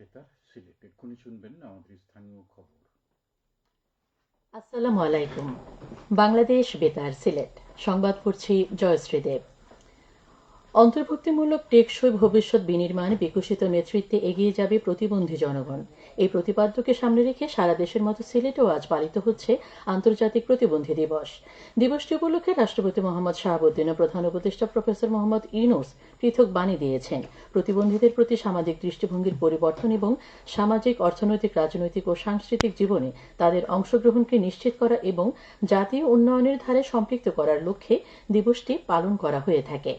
বেতার সিলেট এক্ষুনি শুনবেন আমাদের স্থানীয় খবর আসসালামু আলাইকুম বাংলাদেশ বেতার সিলেট সংবাদ পড়ছি জয়শ্রী দেব অন্তর্ভুক্তিমূলক টেকসই ভবিষ্যৎ বিনির্মাণ বিকশিত নেতৃত্বে এগিয়ে যাবে প্রতিবন্ধী জনগণ। এই প্রতিপাদ্যকে সামনে রেখে সারা দেশের মতো সিলেটেও আজ পালিত হচ্ছে আন্তর্জাতিক প্রতিবন্ধী দিবস। দিবসটি উপলক্ষে রাষ্ট্রপতি মোহাম্মদ শাহাবুদ্দিন ও প্রধান উপদেষ্টা প্রফেসর মোহাম্মদ ইউনুস পৃথক বাণী দিয়েছেন। প্রতিবন্ধীদের প্রতি সামাজিক দৃষ্টিভঙ্গির পরিবর্তন এবং সামাজিক, অর্থনৈতিক, রাজনৈতিক ও সাংস্কৃতিক জীবনে তাদের অংশগ্রহণকে নিশ্চিত করা এবং জাতীয় উন্নয়নের ধারে সম্পৃক্ত করার লক্ষ্যে দিবসটি পালন করা হয়ে থাকে।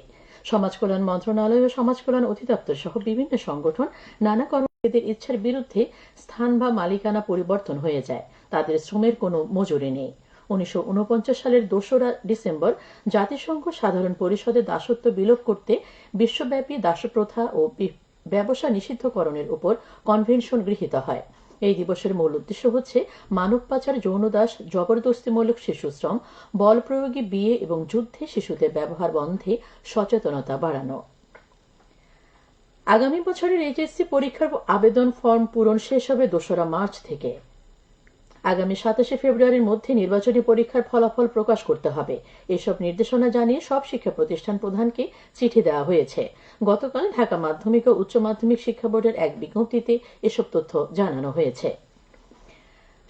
সমাজ কল্যাণ মন্ত্রণালয় ও সমাজ কল্যাণ অধিদপ্তর সহ বিভিন্ন সংগঠন নানা কর্মচারীদের ইচ্ছার বিরুদ্ধে স্থান বা মালিকানা পরিবর্তন হয়ে যায়। তাদের শ্রমের কোনো মজুরি নেই। উনিশশো ঊনপঞ্চাশ সালের দোসরা ডিসেম্বর জাতিসংঘ সাধারণ পরিষদে দাসত্ব বিলোপ করতে বিশ্বব্যাপী দাসপ্রথা ও ব্যবসা নিষিদ্ধকরণের উপর কনভেনশন গৃহীত হয়। এই দিবসের মূল উদ্দেশ্য হচ্ছে মানব পাচার যৌনদাস জবরদস্তিমূলক শিশুশ্রম, বল প্রয়োগী বিয়ে এবং যুদ্ধে শিশুদের ব্যবহার বন্ধে সচেতনতা বাড়ানো। আগামী বছরের এইচএসসি পরীক্ষার আবেদন ফর্ম পূরণ শেষ হবে দোসরা মার্চ থেকে। আগামী সাতাশে ফেব্রুয়ারির মধ্যে নির্বাচনী পরীক্ষার ফলাফল প্রকাশ করতে হবে। এসব নির্দেশনা জানিয়ে সব শিক্ষা প্রতিষ্ঠান প্রধানকে চিঠি দেওয়া হয়েছে। গতকাল ঢাকা মাধ্যমিক ও উচ্চ মাধ্যমিক শিক্ষা বোর্ডের এক বিজ্ঞপ্তিতে এসব তথ্য জানানো হয়েছে।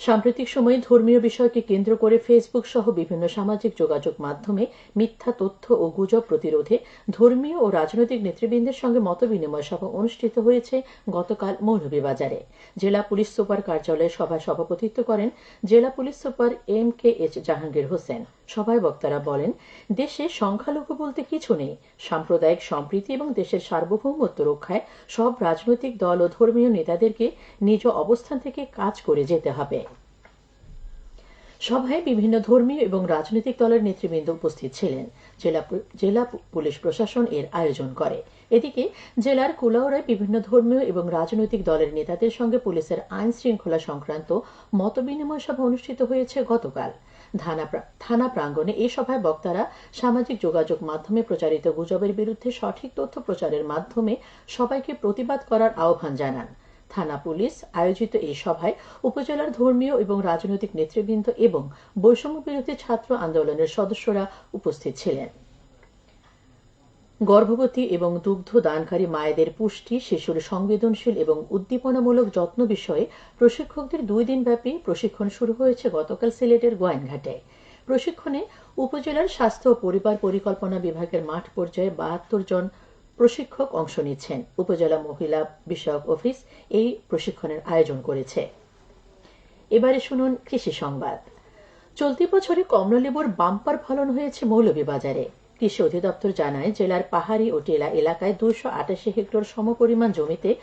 সাম্প্রতিক সময়ে ধর্মীয় বিষয়কে কেন্দ্র করে ফেসবুক সহ বিভিন্ন সামাজিক যোগাযোগ মাধ্যমে মিথ্যা তথ্য ও গুজব প্রতিরোধে ধর্মীয় ও রাজনৈতিক নেতৃবৃন্দের সঙ্গে মতবিনিময় সভা অনুষ্ঠিত হয়েছে গতকাল মৌলভীবাজারে। জেলা পুলিশ সুপার কার্যালয়ে সভায় সভাপতিত্ব করেন জেলা police super M K H Jahangir Hossain. সভায় বক্তারা বলেন, দেশে সংখ্যালঘু বলতে কিছু নেই। সাম্প্রদায়িক সম্প্রীতি এবং দেশের সার্বভৌমত্ব রক্ষায় সব রাজনৈতিক দল ও ধর্মীয় নেতাদেরকে নিজ অবস্থান থেকে কাজ করে যেতে হবে। সভায় বিভিন্ন ধর্মীয় এবং রাজনৈতিক দলের নেতৃবৃন্দ উপস্থিত ছিলেন। জেলা জেলা পুলিশ প্রশাসন এর আয়োজন করে। এদিকে জেলার কুলাউড়ায় বিভিন্ন ধর্মীয় এবং রাজনৈতিক দলের নেতাদের সঙ্গে পুলিশের আইন শৃঙ্খলা সংক্রান্ত মতবিনিময় সভা অনুষ্ঠিত হয়েছে গতকাল। থানা প্রা- থানা প্রাঙ্গণে এই সভায় বক্তারা সামাজিক যোগাযোগ মাধ্যমে প্রচারিত গুজবের বিরুদ্ধে সঠিক তথ্য প্রচারের মাধ্যমে সবাইকে প্রতিবাদ করার আহ্বান জানান। থানা পুলিশ, আয়োজিত এই সভায় উপজেলার ধর্মীয় এবং রাজনৈতিক নেতৃবৃন্দ এবং বৈষম্য বিরোধী ছাত্র আন্দোলনের সদস্যরা উপস্থিত ছিলেন। গর্ভবতী এবং দুগ্ধ দানকারী মায়েদের পুষ্টি, শিশুর সংবেদনশীল এবং উদ্দীপনামূলক যত্ন বিষয়ে প্রশিক্ষকদের দুই দিনব্যাপী প্রশিক্ষণ শুরু হয়েছে গতকাল সিলেটের গোয়াইনঘাটে। প্রশিক্ষণে উপজেলার স্বাস্থ্য ও পরিবার পরিকল্পনা বিভাগের মাঠ পর্যায়ে বাহাত্তর জন প্রশিক্ষক অংশ নিচ্ছেন। উপজেলা মহিলা বিষয়ক অফিস এই প্রশিক্ষণের আয়োজন করেছে। এবারে শুনুন কৃষি সংবাদ। চলতি বছরে কমলালেবুর বাম্পার ফলন হয়েছে মৌলভীবাজারে। কৃষি অধিদপ্তর জানায়, জেলার পাহাড়ি ও টেলা এলাকায় দুশো আটাশি হেক্টর সমপরিমাণ জমিতে